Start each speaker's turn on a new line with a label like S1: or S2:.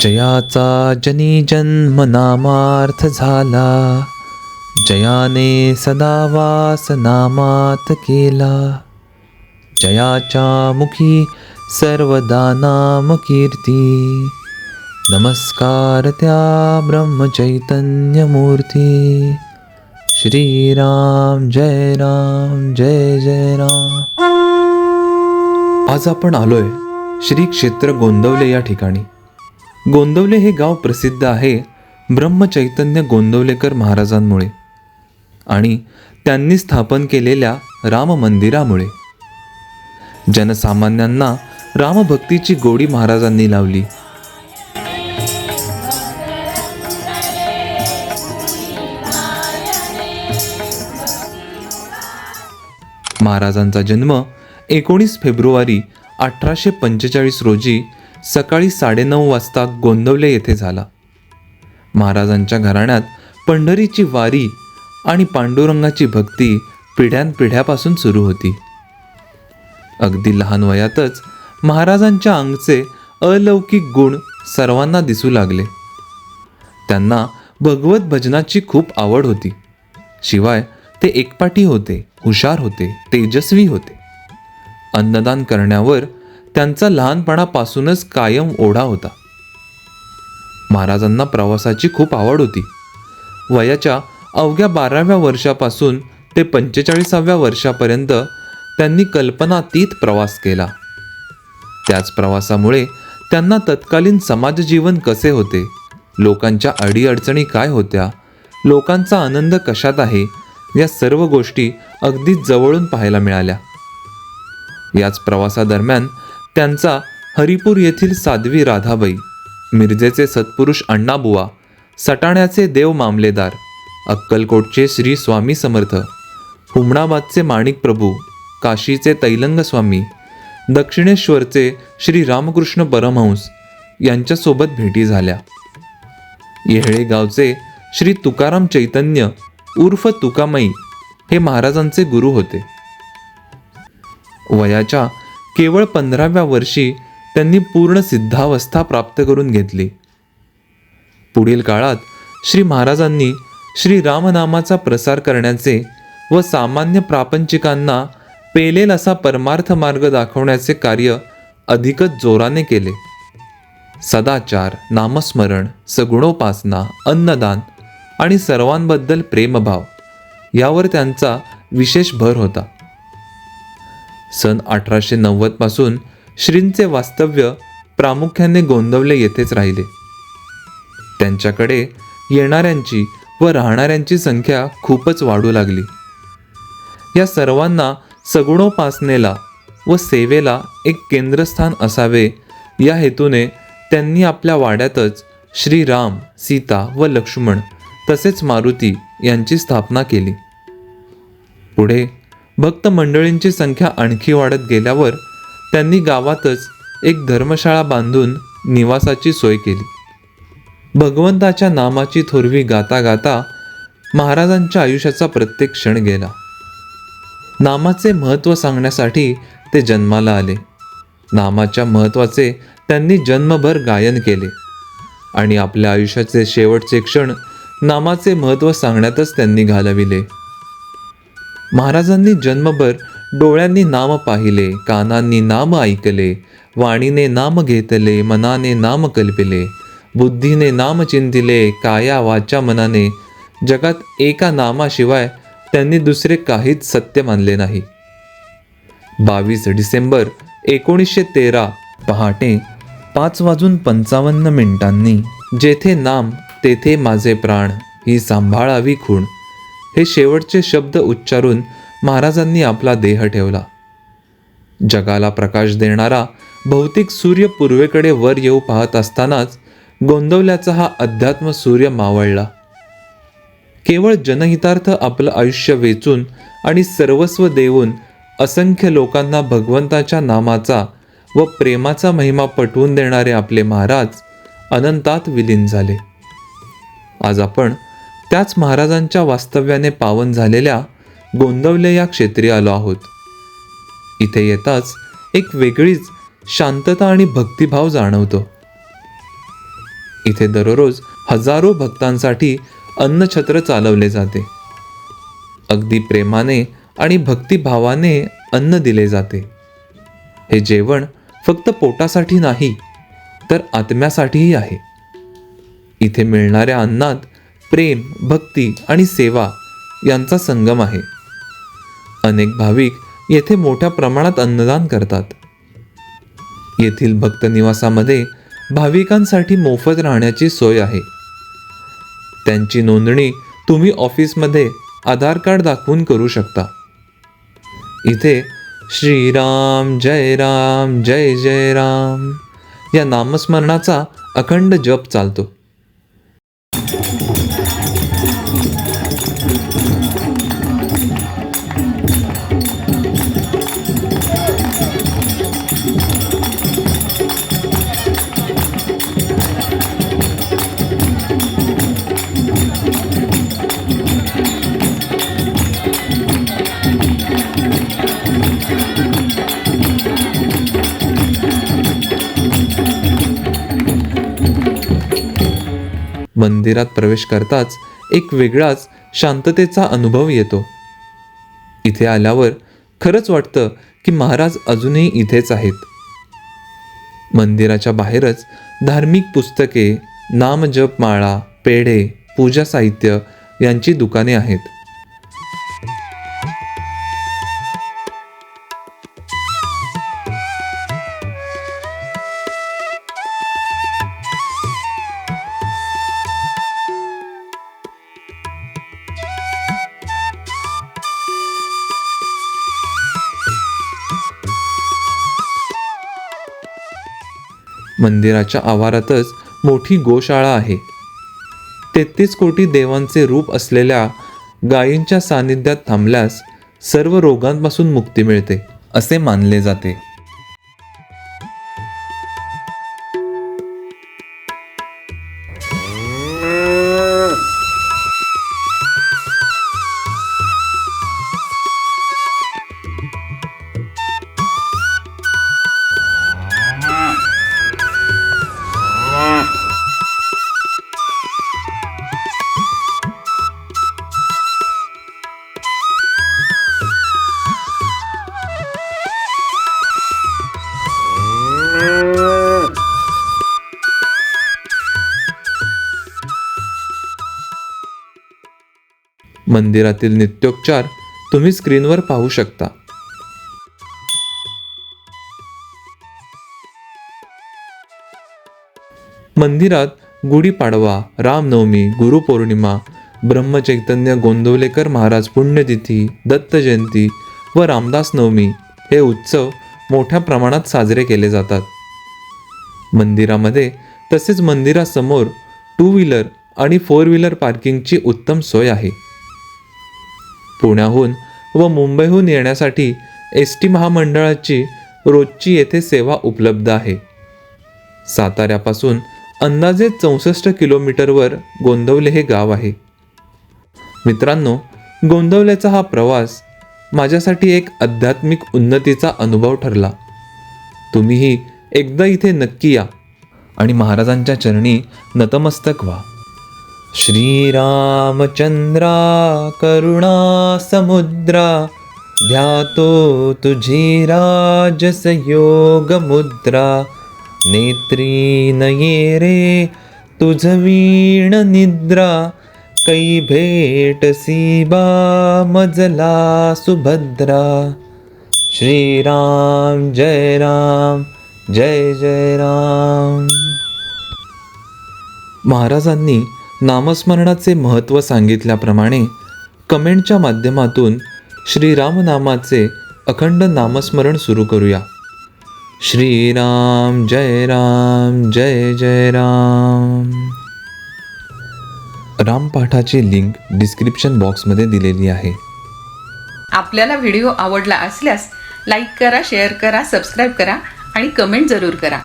S1: जयाचा जनी जन्म नामार्थ झाला. जयाने सदा वास नामात केला. जयाच्या मुखी सर्वदा नाम कीर्ती नमस्कार त्या ब्रह्मचैतन्यमूर्ती. श्रीराम जय राम जय जय राम. आज आपण आलोय श्री क्षेत्र गोंदवले या ठिकाणी. गोंदवले हे गाव प्रसिद्ध आहे ब्रह्मचैतन्य गोंदवलेकर महाराजांमुळे आणि त्यांनी स्थापन केलेल्या राम मंदिरामुळे. जनसामान्यांना रामभक्तीची गोडी महाराजांनी लावली. महाराजांचा जन्म एकोणीस फेब्रुवारी अठराशे पंचेचाळीस रोजी सकाळी साडेनऊ वाजता गोंदवले येथे झाला. महाराजांच्या घराण्यात पंढरीची वारी आणि पांडुरंगाची भक्ती पिढ्यानपिढ्यापासून सुरू होती. अगदी लहान वयातच महाराजांच्या अंगचे अलौकिक गुण सर्वांना दिसू लागले. त्यांना भगवत भजनाची खूप आवड होती. शिवाय ते एकपाठी होते हुशार होते तेजस्वी होते. अन्नदान करण्यावर त्यांचा लहानपणापासूनच कायम ओढा होता. महाराजांना प्रवासाची खूप आवड होती. वयाच्या अवघ्या बाराव्या वर्षापासून ते पंचेचाळीसाव्या वर्षापर्यंत त्यांनी कल्पनातीत प्रवास केला. त्याच प्रवासामुळे त्यांना तत्कालीन समाजजीवन कसे होते? लोकांच्या अडीअडचणी काय होत्या? लोकांचा आनंद कशात आहे? या सर्व गोष्टी अगदी जवळून पाहायला मिळाल्या. याच प्रवासादरम्यान त्यांचा हरिपूर येथील साध्वी राधाबाई मिरजेचे सत्पुरुष अण्णाबुवा सटाण्याचे देव मामलेदार अक्कलकोटचे श्री स्वामी समर्थ हुमणाबादचे माणिक प्रभू काशीचे तैलंग स्वामी दक्षिणेश्वरचे श्री रामकृष्ण परमहंस यांच्यासोबत भेटी झाल्या. येहळे गावचे श्री तुकाराम चैतन्य उर्फ तुकामई हे महाराजांचे गुरु होते. वयाच्या केवळ पंधराव्या वर्षी त्यांनी पूर्ण सिद्धावस्था प्राप्त करून घेतली. पुढील काळात श्री महाराजांनी श्री रामनामाचा प्रसार करण्याचे व सामान्य प्रापंचिकांना पेलेल असा परमार्थ मार्ग दाखवण्याचे कार्य अधिकच जोराने केले. सदाचार नामस्मरण सगुणोपासना अन्नदान आणि सर्वांबद्दल प्रेमभाव यावर त्यांचा विशेष भर होता. सन अठराशे नव्वदपासून श्रींचे वास्तव्य प्रामुख्याने गोंदवले येथेच राहिले. त्यांच्याकडे येणाऱ्यांची व राहणाऱ्यांची संख्या खूपच वाढू लागली. या सर्वांना सगुणोपासनेला व सेवेला एक केंद्रस्थान असावे या हेतूने त्यांनी आपल्या वाड्यातच श्रीराम सीता व लक्ष्मण तसेच मारुती यांची स्थापना केली. पुढे भक्त मंडळींची संख्या आणखी वाढत गेल्यावर त्यांनी गावातच एक धर्मशाळा बांधून निवासाची सोय केली. भगवंताच्या नामाची थोरवी गाता गाता महाराजांच्या आयुष्याचा प्रत्येक क्षण गेला. नामाचे महत्त्व सांगण्यासाठी ते जन्माला आले. नामाच्या महत्त्वाचे त्यांनी जन्मभर गायन केले. आणि आपल्या आयुष्याचे शेवटचे क्षण नामाचे महत्त्व सांगण्यातच त्यांनी घालविले. महाराजांनी जन्मभर डोळ्यांनी नाम पाहिले कानांनी नाम ऐकले वाणीने नाम घेतले मनाने नाम कल्पिले बुद्धीने नाम चिंतिले काया वाचा मनाने. जगात एका नामाशिवाय त्यांनी दुसरे काहीच सत्य मानले नाही. बावीस डिसेंबर एकोणीसशे तेरा पहाटे पाच वाजून पंचावन्न मिनिटांनी जेथे नाम तेथे माझे प्राण ही सांभाळावी खूण. हे शेवटचे शब्द उच्चारून महाराजांनी आपला देह ठेवला. जगाला प्रकाश देणारा भौतिक सूर्य पूर्वेकडे वर येऊ पाहत असतानाच गोंदवल्याचा हा अध्यात्म सूर्य मावळला. केवळ जनहितार्थ आपलं आयुष्य वेचून आणि सर्वस्व देऊन असंख्य लोकांना भगवंताच्या नामाचा व प्रेमाचा महिमा पटवून देणारे आपले महाराज अनंतात विलीन झाले. आज आपण त्याच महाराजांच्या वास्तव्याने पावन झालेल्या गोंदवले या क्षेत्री आलो आहोत. इथे येताच एक वेगळीच शांतता आणि भक्तिभाव जाणवतो. इथे दररोज हजारो भक्तांसाठी अन्नछत्र चालवले जाते. अगदी प्रेमाने आणि भक्तिभावाने अन्न दिले जाते. हे जेवण फक्त पोटासाठी नाही तर आत्म्यासाठीही आहे. इथे मिळणाऱ्या अन्नात प्रेम भक्ती आणि सेवा यांचा संगम आहे. अनेक भाविक येथे मोठ्या प्रमाणात अन्नदान करतात. येथील भक्त निवासामध्ये भाविकांसाठी मोफत राहण्याची सोय आहे. त्यांची नोंदणी तुम्ही ऑफिसमध्ये आधार कार्ड दाखवून करू शकता. इथे श्रीराम जय राम जय जय राम या नामस्मरणाचा अखंड जप चालतो. मंदिरात प्रवेश करताच एक वेगळाच शांततेचा अनुभव येतो. इथे आल्यावर खरंच वाटतं की महाराज अजूनही इथेच आहेत. मंदिराच्या बाहेरच धार्मिक पुस्तके नामजपमाळा पेढे पूजा साहित्य यांची दुकाने आहेत. मंदिराच्या आवारातच मोठी गोशाळा आहे. तेहतीस कोटी देवांचे रूप असलेल्या गायींच्या सानिध्यात थांबल्यास सर्व रोगांपासून मुक्ती मिळते असे मानले जाते. मंदिरातील नित्योपचार तुम्ही स्क्रीनवर पाहू शकता. मंदिरात गुढीपाडवा रामनवमी गुरुपौर्णिमा ब्रह्मचैतन्य गोंदवलेकर महाराज पुण्यतिथी दत्त जयंती व रामदास नवमी हे उत्सव मोठ्या प्रमाणात साजरे केले जातात. मंदिरामध्ये तसेच मंदिरासमोर टू व्हीलर आणि फोर व्हीलर पार्किंगची उत्तम सोय आहे. पुण्याहून व मुंबईहून येण्यासाठी एस टी महामंडळाची रोजची येथे सेवा उपलब्ध आहे. साताऱ्यापासून अंदाजे चौसष्ट किलोमीटरवर गोंदवले हे गाव आहे. मित्रांनो गोंदवल्याचा हा प्रवास माझ्यासाठी एक आध्यात्मिक उन्नतीचा अनुभव ठरला. तुम्हीही एकदा इथे नक्की या आणि महाराजांच्या चरणी नतमस्तक व्हा. श्रीरामचंद्रा करुणा समुद्रा ध्यातो तुझी राजसयोग मुद्रा नेत्री नये रे तुझ वीण निद्रा कै भेट सीबा मजला सुभद्रा। श्रीराम जय राम जय जय राम। महाराजांनी नामस्मरणाचे महत्त्व सांगितल्याप्रमाणे कमेंटच्या माध्यमातून श्रीरामनामाचे अखंड नामस्मरण सुरू करूया. श्रीराम जय राम जय जय राम. रामपाठाची लिंक डिस्क्रिप्शन बॉक्समध्ये दिलेली आहे.
S2: आपल्याला व्हिडिओ आवडला असल्यास लाईक करा शेअर करा सबस्क्राईब करा आणि कमेंट जरूर करा.